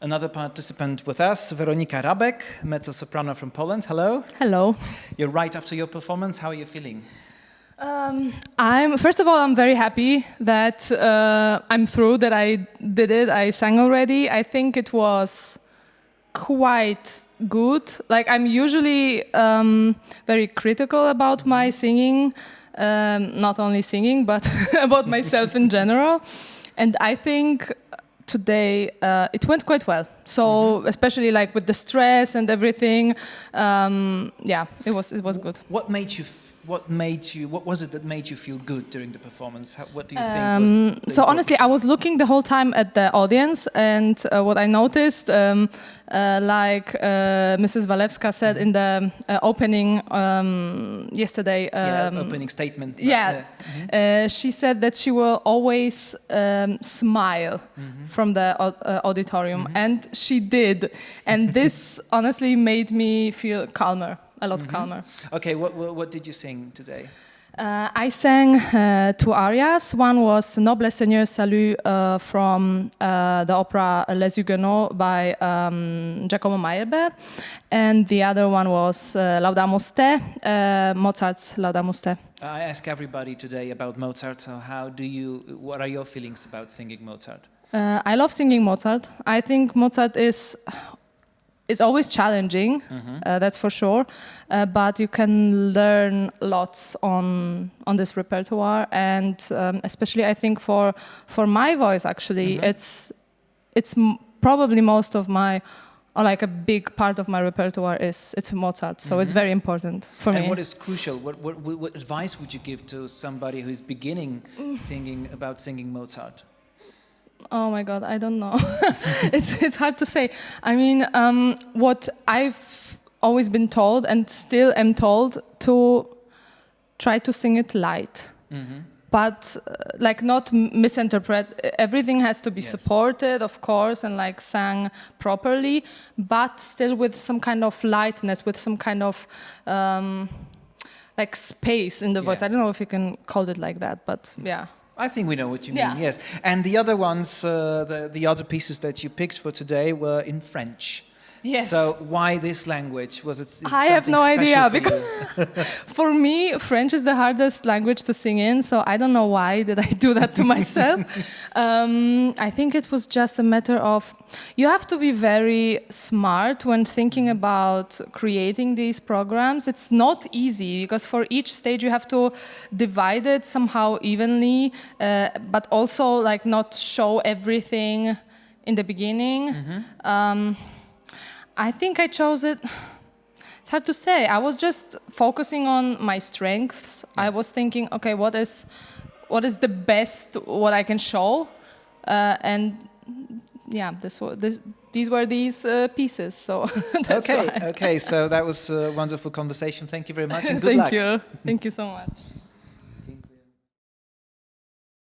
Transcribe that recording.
Another participant with us, Veronika Rabek, mezzo soprano from Poland. Hello. Hello. You're right after your performance. How are you feeling? Um, I'm first of all, I'm very happy that uh, I'm through. That I did it. I sang already. I think it was quite good. Like I'm usually um, very critical about my singing, um, not only singing, but about myself in general. And I think today uh, it went quite well. So especially like with the stress and everything, um, yeah, it was it was good. What made you? What made you? What was it that made you feel good during the performance? How, what do you think? Um, the so honestly, I was looking the whole time at the audience, and uh, what I noticed, um, uh, like uh, Mrs. Walewska said in the uh, opening um, yesterday. yeah, Um, opening statement. yeah, Uh, uh, she said that she will always um, smile Mm-hmm. from the uh, auditorium, and she did, and this honestly made me feel calmer, a lot Mm-hmm. calmer. Okay, what, what what did you sing today? Uh, I sang uh, two arias. One was Noble Seigneur Salut uh, from uh, the opera Les Huguenots by um, Giacomo Meyerbeer, and the other one was uh, Laudamus Te, uh, Mozart's Laudamus Te. I ask everybody today about Mozart. So how do you? What are your feelings about singing Mozart? Uh, I love singing Mozart. I think Mozart is is always challenging, uh, that's for sure. Uh, but you can learn lots on on this repertoire, and um, especially I think for for my voice, actually, it's it's m- probably most of my or like a big part of my repertoire is it's Mozart. So it's very important for and me. And what is crucial? What, what what what advice would you give to somebody who is beginning singing about singing Mozart? Oh my God, I don't know. it's it's hard to say. I mean, um, what I've always been told and still am told to try to sing it light, but uh, like not misinterpret. Everything has to be Yes. supported, of course, and like sang properly, but still with some kind of lightness, with some kind of. Um, like space in the voice. Yeah. I don't know if you can call it like that, but yeah. I think we know what you Yeah. mean. Yes, and the other ones, uh, the the other pieces that you picked for today were in French. Yes. So why this language? Was it? is I have no idea, for you? For me, French is the hardest language to sing in, so I don't know why did I do that to myself. um, I think it was just a matter of you have to be very smart when thinking about creating these programs. It's not easy because for each stage you have to divide it somehow evenly, uh, but also like not show everything in the beginning. Um, I think I chose it. It's hard to say. I was just focusing on my strengths. I was thinking, okay, what is, what is the best what I can show, uh, and yeah, this, this these were these uh, pieces. So that's okay, why. okay. So that was a wonderful conversation. Thank you very much, and good Thank luck. you. Thank you so much.